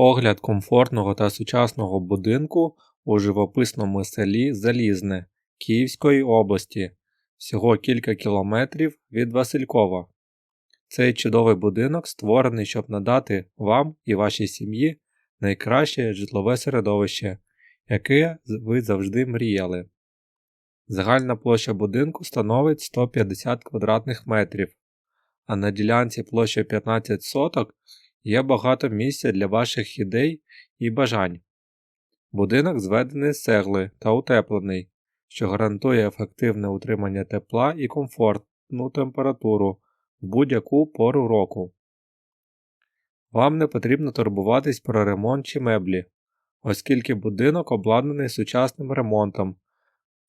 Огляд комфортного та сучасного будинку у живописному селі Залізне Київської області, всього кілька кілометрів від Василькова. Цей чудовий будинок створений, щоб надати вам і вашій сім'ї найкраще житлове середовище, яке ви завжди мріяли. Загальна площа будинку становить 150 квадратних метрів, а на ділянці площею 15 соток є багато місця для ваших ідей і бажань. Будинок зведений з цегли та утеплений, що гарантує ефективне утримання тепла і комфортну температуру в будь-яку пору року. Вам не потрібно турбуватись про ремонт чи меблі, оскільки будинок обладнаний сучасним ремонтом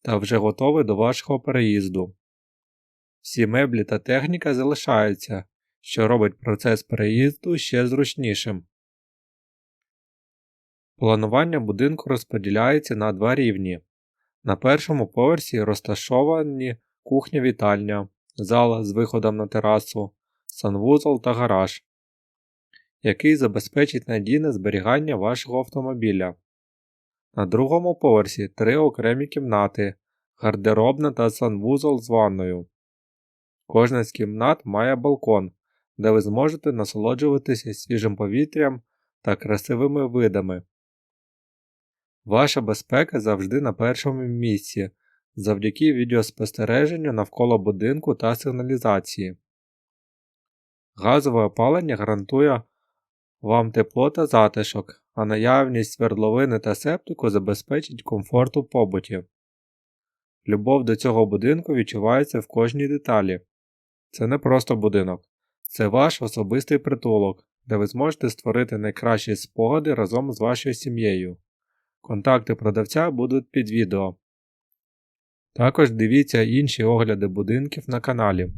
та вже готовий до вашого переїзду. Всі меблі та техніка залишаються, що робить процес переїзду ще зручнішим. Планування будинку розподіляється на два рівні. На першому поверсі розташовані кухня-вітальня, зала з виходом на терасу, санвузол та гараж, який забезпечить надійне зберігання вашого автомобіля. На другому поверсі три окремі кімнати, гардеробна та санвузол з ванною. Кожна з кімнат має балкон, де ви зможете насолоджуватися свіжим повітрям та красивими видами. Ваша безпека завжди на першому місці завдяки відеоспостереженню навколо будинку та сигналізації. Газове опалення гарантує вам тепло та затишок, а наявність свердловини та септику забезпечить комфорт у побуті. Любов до цього будинку відчувається в кожній деталі. Це не просто будинок, це ваш особистий притулок, де ви зможете створити найкращі спогади разом з вашою сім'єю. Контакти продавця будуть під відео. Також дивіться інші огляди будинків на каналі.